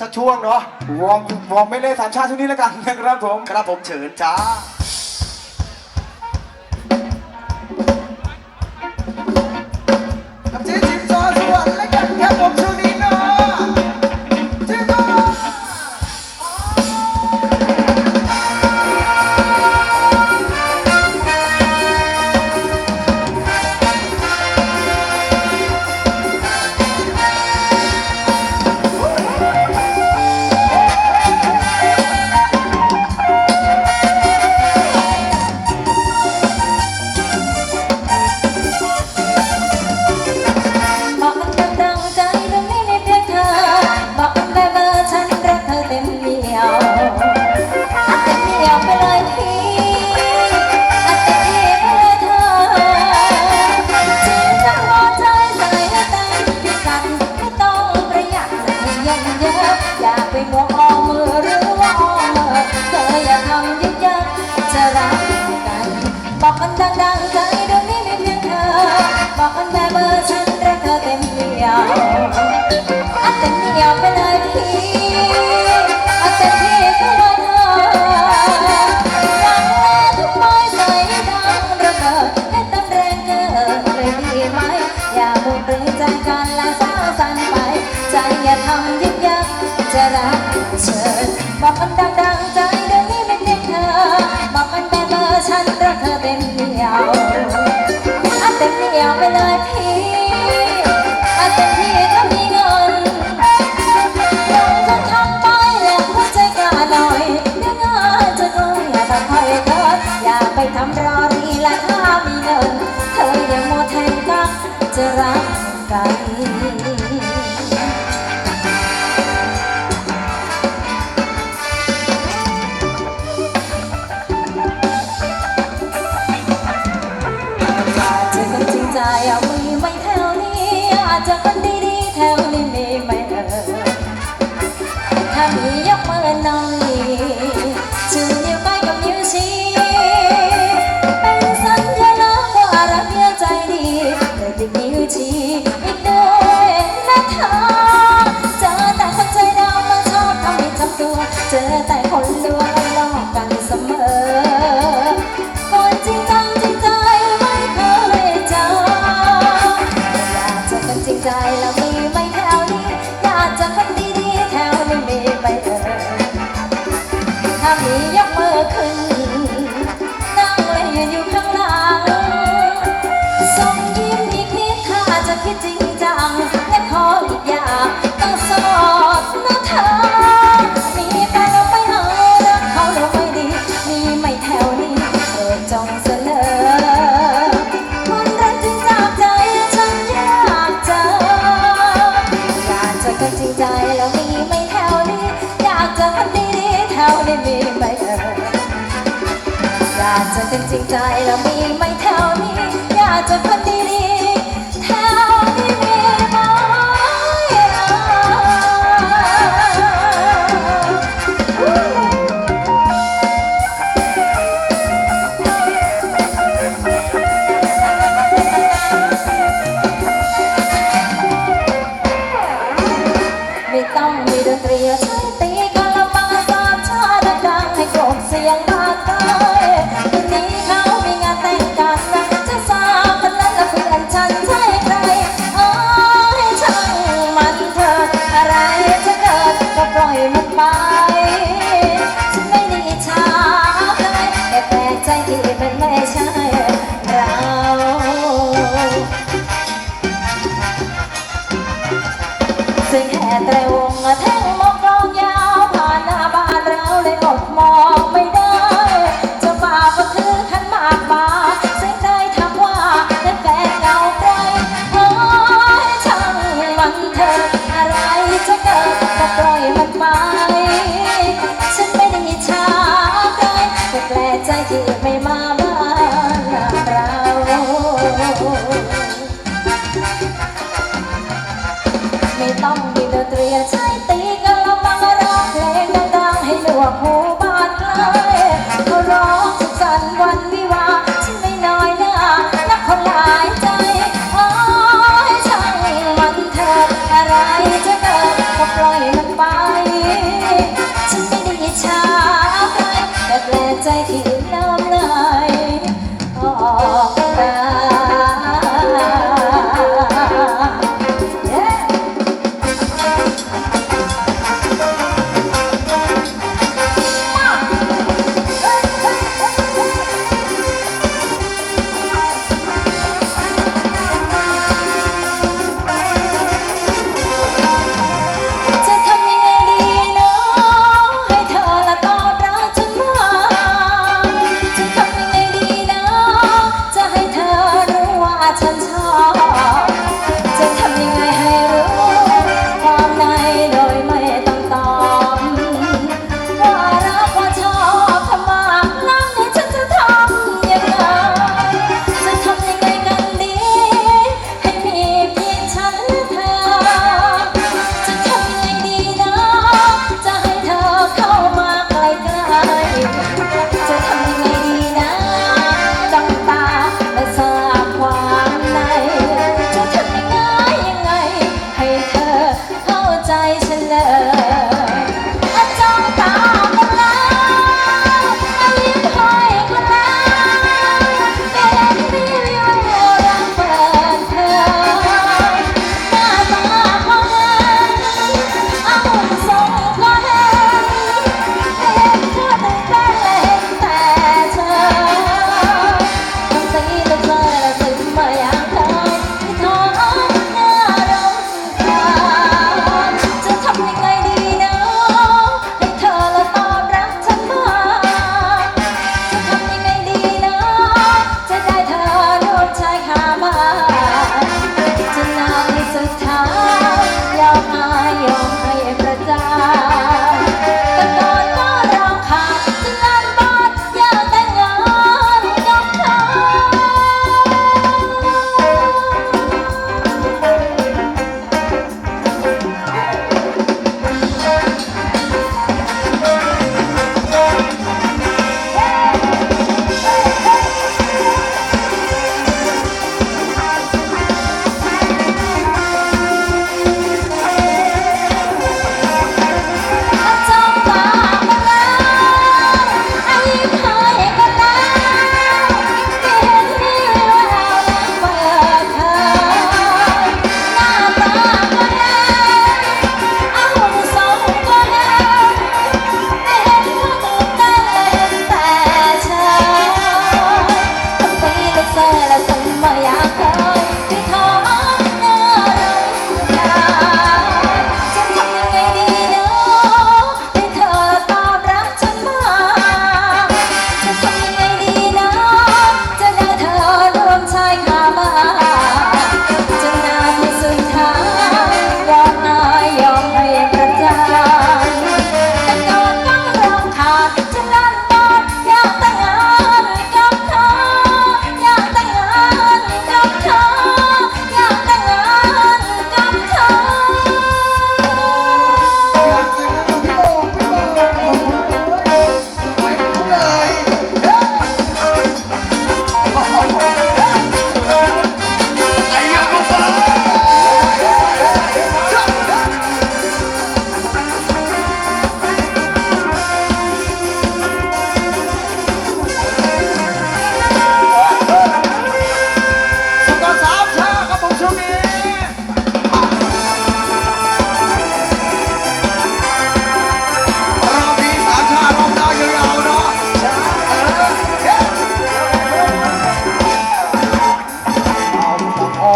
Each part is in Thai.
สักช่วงเนาะวอร์มวอร์มไม่เล่นสามชาติช่วงนี้แล้วกันนะครับผม ครับผมเฉินจ้า ไอย่าบุกไปใจกันแล้เศร้าสันไป ใจอย่าทำยึกยักจะรักเชิบอกมันดังๆใจเดี๋นี้เป็นเด็เธอบอกมันแบบเบอร์ฉันรักเธอเป็นเดียวเต็มเดียวไปเลยพี่เต็มที่ก็เงินลงทุนทำไปแล้วหัวใจก้าหน่อยเดี๋าจะต้องอย่าทำให้เธออย่าไปทำร้าย ฉัเป็นจริงใจแล้วมีไหมแถวนี้ อยากจะ 再见，也没妈。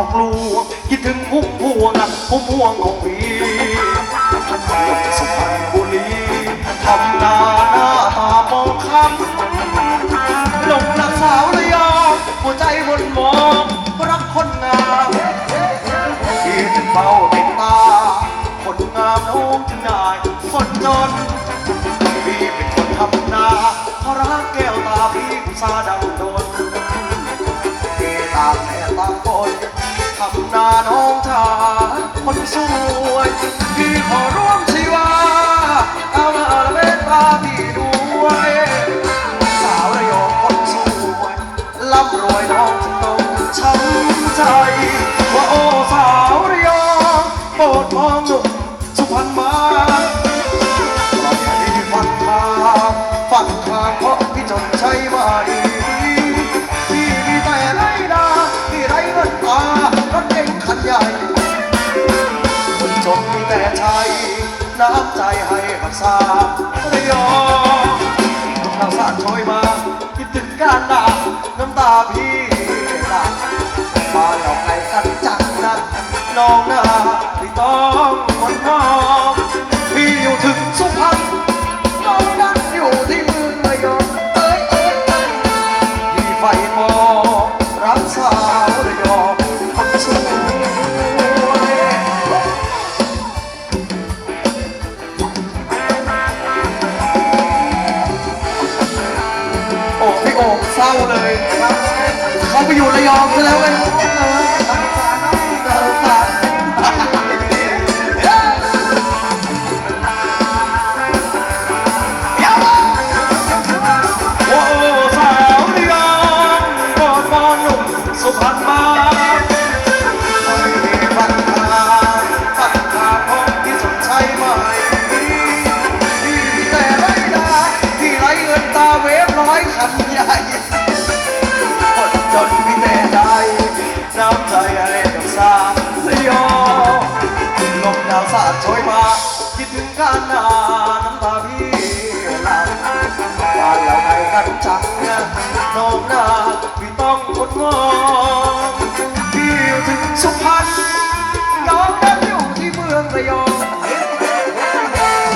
อกลวงคิดถึงพุ่มพวงพุ่มพวงของพี่สุพรรณบุรีทำนาหน้าตามองคำหลงรักสาวระยองหัวใจวนมองรักคนงามที่เป้าเป็นตา คนงามโน้มนายคนจนพี่เป็นคนทำนาเพราะรักแก้วตาพี่ผู้สาดังโดาน้องชาคนสวย พี่ขอร่วมชีวา เอามาเมตตาพี่ด้วย สาวระยองคนสวยร่ำรวยน้องจะต้องช้ำใจ ว่าโอ้สาวระยองโปรดมองหนุ่มสุพรรณมาฝันมาฝันทางเพราะพี่จนใช้มาดี มีแต่ใจน้ำใจให้กับสามระยองน้ำสาดโชยมาคิดถึงการดาน้ำตาพี่หมาหลอกใครกันจังนะน้องนาานนาน้ำตาพี่หลังบ้านเราไงกันจังนะน้องนาพี่ต้องอดมองพี่อยู่ถึงสุพรรณยอมรับอยู่ที่เมืองระยอง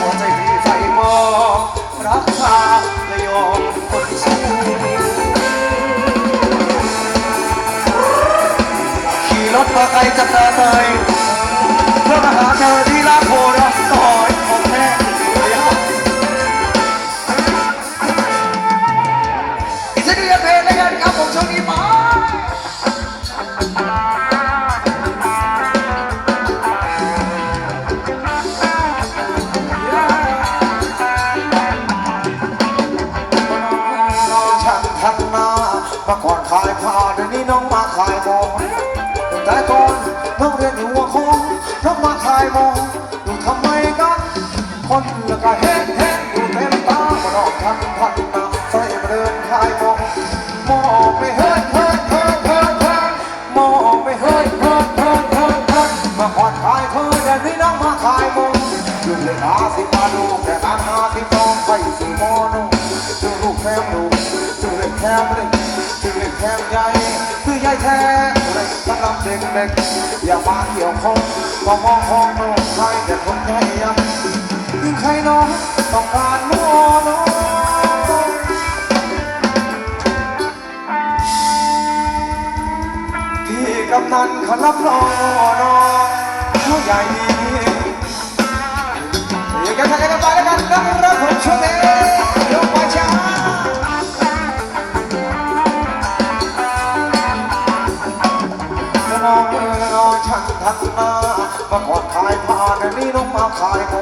หัวใจพี่ใส่มองรักชาระยองคนสู้ขี่รถมาไกลจากตาเตย เพื่อมาหาเธอที่ลาดโพนะต่อยของแท้อีกสักนิดเพลงแล้วกันครับผมช่วงนี้มาฉันทันมาเมื่อก่อนขายผ้าเดี๋ยวนี้น้องมาขายขอ ลูกแคมดูดูเล็กแคมเลยดูเล็กแคมใหญ่คือใหญ่แท้เลยสำเด็กเด็กอย่ามาเกี่ยวข้องก็มองห้องโน้ใครแต่คนใหญ่ยังยิ่งใครน้องต้องการมัวน้องที่กำนันเขารับรองน้องเขาใหญ่ดีอย่ากันทักกันไปแล้วกันนะครับผมช่วงช ขายโม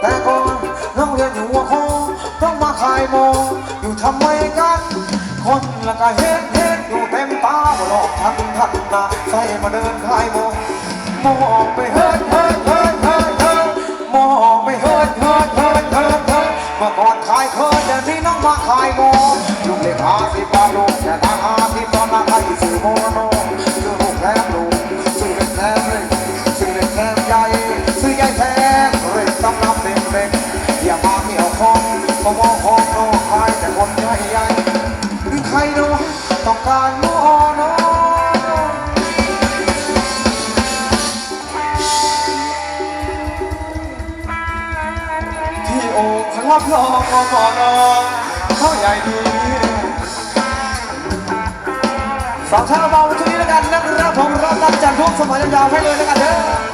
แต่ก่อนน้องเรียนอยู่หัวโคต้องมาขายโมอยู่ทำไมกัน คนละก็เฮ็ดเฮ็ดอยู่เต็มตาบ่หลอกทันทันนาใส่มาเดินขายโมมองไปเฮ็ดเฮ็ด รับรองกอนองเขาใหญ่ดีสาวชาวเบาชุดนี้แล้วกันนะครับผมรับรับจันทร์ทุกสมัยยาวๆให้เลยแล้วกันเด้อ